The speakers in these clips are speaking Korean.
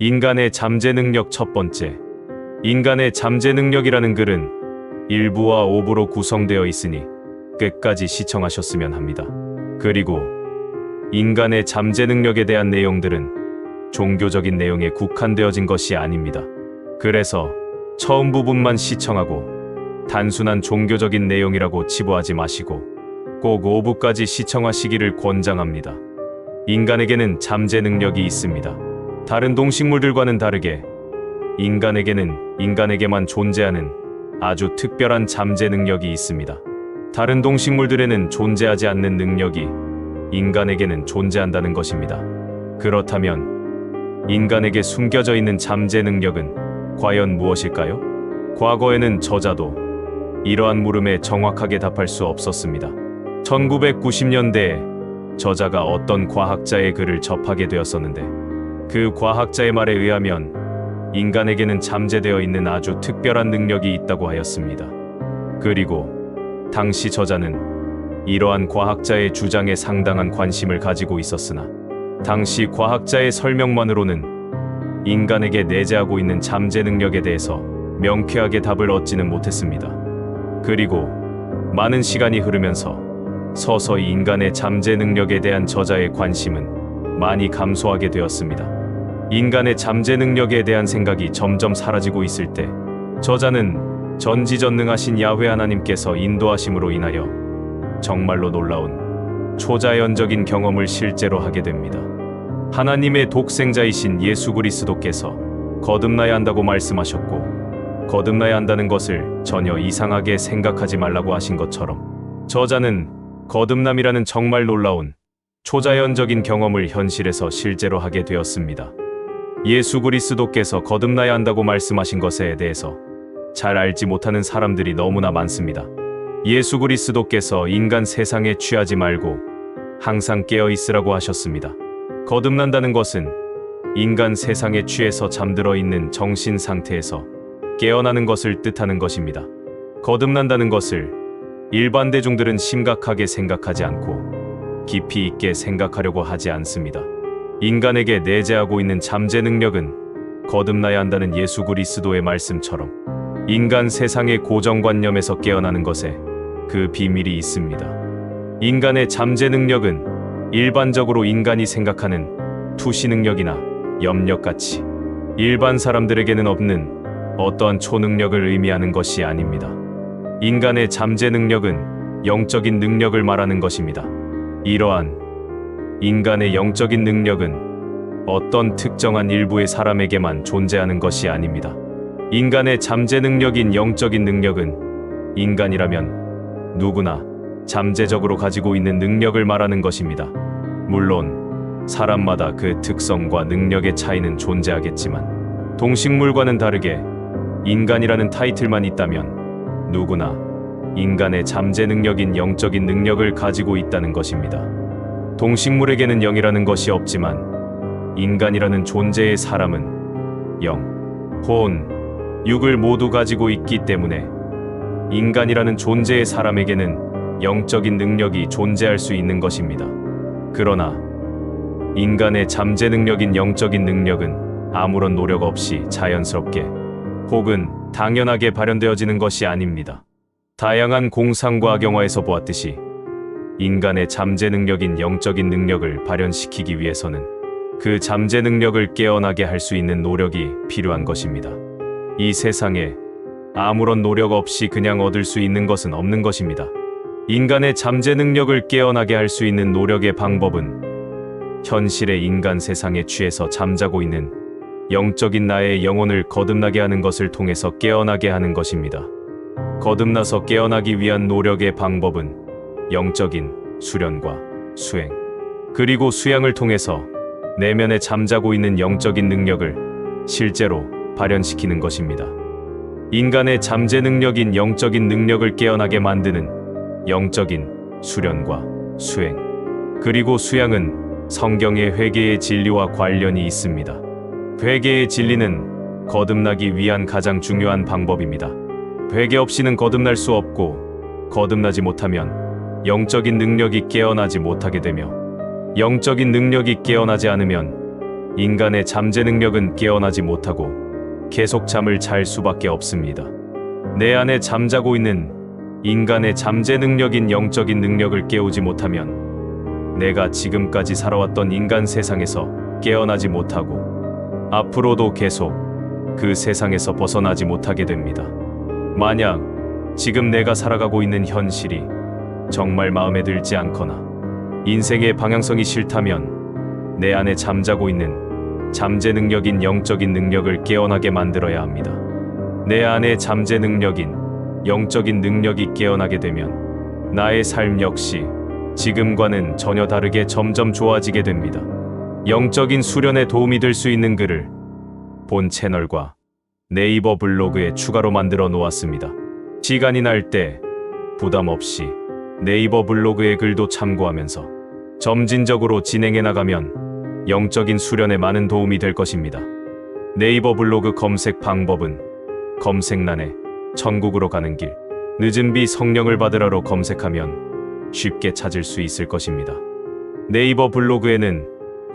인간의 잠재 능력 첫 번째. 인간의 잠재 능력이라는 글은 1부와 5부로 구성되어 있으니 끝까지 시청하셨으면 합니다. 그리고 인간의 잠재 능력에 대한 내용들은 종교적인 내용에 국한되어진 것이 아닙니다. 그래서 처음 부분만 시청하고 단순한 종교적인 내용이라고 치부하지 마시고 꼭 5부까지 시청하시기를 권장합니다. 인간에게는 잠재 능력이 있습니다. 다른 동식물들과는 다르게 인간에게는 인간에게만 존재하는 아주 특별한 잠재 능력이 있습니다. 다른 동식물들에는 존재하지 않는 능력이 인간에게는 존재한다는 것입니다. 그렇다면 인간에게 숨겨져 있는 잠재 능력은 과연 무엇일까요? 과거에는 저자도 이러한 물음에 정확하게 답할 수 없었습니다. 1990년대에 저자가 어떤 과학자의 글을 접하게 되었었는데 그 과학자의 말에 의하면 인간에게는 잠재되어 있는 아주 특별한 능력이 있다고 하였습니다. 그리고 당시 저자는 이러한 과학자의 주장에 상당한 관심을 가지고 있었으나 당시 과학자의 설명만으로는 인간에게 내재하고 있는 잠재 능력에 대해서 명쾌하게 답을 얻지는 못했습니다. 그리고 많은 시간이 흐르면서 서서히 인간의 잠재 능력에 대한 저자의 관심은 많이 감소하게 되었습니다. 인간의 잠재 능력에 대한 생각이 점점 사라지고 있을 때 저자는 전지전능하신 야훼 하나님께서 인도하심으로 인하여 정말로 놀라운 초자연적인 경험을 실제로 하게 됩니다. 하나님의 독생자이신 예수 그리스도께서 거듭나야 한다고 말씀하셨고 거듭나야 한다는 것을 전혀 이상하게 생각하지 말라고 하신 것처럼 저자는 거듭남이라는 정말 놀라운 초자연적인 경험을 현실에서 실제로 하게 되었습니다. 예수 그리스도께서 거듭나야 한다고 말씀하신 것에 대해서 잘 알지 못하는 사람들이 너무나 많습니다. 예수 그리스도께서 인간 세상에 취하지 말고 항상 깨어 있으라고 하셨습니다. 거듭난다는 것은 인간 세상에 취해서 잠들어 있는 정신 상태에서 깨어나는 것을 뜻하는 것입니다. 거듭난다는 것을 일반 대중들은 심각하게 생각하지 않고 깊이 있게 생각하려고 하지 않습니다. 인간에게 내재하고 있는 잠재 능력은 거듭나야 한다는 예수 그리스도의 말씀처럼 인간 세상의 고정관념에서 깨어나는 것에 그 비밀이 있습니다. 인간의 잠재 능력은 일반적으로 인간이 생각하는 투시 능력이나 염력같이 일반 사람들에게는 없는 어떠한 초능력을 의미하는 것이 아닙니다. 인간의 잠재 능력은 영적인 능력을 말하는 것입니다. 이러한 인간의 영적인 능력은 어떤 특정한 일부의 사람에게만 존재하는 것이 아닙니다. 인간의 잠재 능력인 영적인 능력은 인간이라면 누구나 잠재적으로 가지고 있는 능력을 말하는 것입니다. 물론 사람마다 그 특성과 능력의 차이는 존재하겠지만 동식물과는 다르게 인간이라는 타이틀만 있다면 누구나 인간의 잠재 능력인 영적인 능력을 가지고 있다는 것입니다. 동식물에게는 영이라는 것이 없지만 인간이라는 존재의 사람은 영, 혼, 육을 모두 가지고 있기 때문에 인간이라는 존재의 사람에게는 영적인 능력이 존재할 수 있는 것입니다. 그러나 인간의 잠재 능력인 영적인 능력은 아무런 노력 없이 자연스럽게 혹은 당연하게 발현되어지는 것이 아닙니다. 다양한 공상과 경화에서 보았듯이 인간의 잠재 능력인 영적인 능력을 발현시키기 위해서는 그 잠재 능력을 깨어나게 할 수 있는 노력이 필요한 것입니다. 이 세상에 아무런 노력 없이 그냥 얻을 수 있는 것은 없는 것입니다. 인간의 잠재 능력을 깨어나게 할 수 있는 노력의 방법은 현실의 인간 세상에 취해서 잠자고 있는 영적인 나의 영혼을 거듭나게 하는 것을 통해서 깨어나게 하는 것입니다. 거듭나서 깨어나기 위한 노력의 방법은 영적인 수련과 수행, 그리고 수양을 통해서 내면에 잠자고 있는 영적인 능력을 실제로 발현시키는 것입니다. 인간의 잠재 능력인 영적인 능력을 깨어나게 만드는 영적인 수련과 수행, 그리고 수양은 성경의 회개의 진리와 관련이 있습니다. 회개의 진리는 거듭나기 위한 가장 중요한 방법입니다. 회개 없이는 거듭날 수 없고 거듭나지 못하면 영적인 능력이 깨어나지 못하게 되며 영적인 능력이 깨어나지 않으면 인간의 잠재 능력은 깨어나지 못하고 계속 잠을 잘 수밖에 없습니다. 내 안에 잠자고 있는 인간의 잠재 능력인 영적인 능력을 깨우지 못하면 내가 지금까지 살아왔던 인간 세상에서 깨어나지 못하고 앞으로도 계속 그 세상에서 벗어나지 못하게 됩니다. 만약 지금 내가 살아가고 있는 현실이 정말 마음에 들지 않거나 인생의 방향성이 싫다면 내 안에 잠자고 있는 잠재 능력인 영적인 능력을 깨어나게 만들어야 합니다. 내 안에 잠재 능력인 영적인 능력이 깨어나게 되면 나의 삶 역시 지금과는 전혀 다르게 점점 좋아지게 됩니다. 영적인 수련에 도움이 될 수 있는 글을 본 채널과 네이버 블로그에 추가로 만들어 놓았습니다. 시간이 날 때 부담 없이 네이버 블로그의 글도 참고하면서 점진적으로 진행해 나가면 영적인 수련에 많은 도움이 될 것입니다. 네이버 블로그 검색 방법은 검색란에 천국으로 가는 길, 늦은 비 성령을 받으라로 검색하면 쉽게 찾을 수 있을 것입니다. 네이버 블로그에는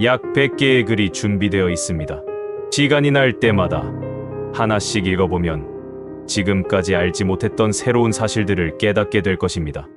약 100개의 글이 준비되어 있습니다. 시간이 날 때마다 하나씩 읽어보면 지금까지 알지 못했던 새로운 사실들을 깨닫게 될 것입니다.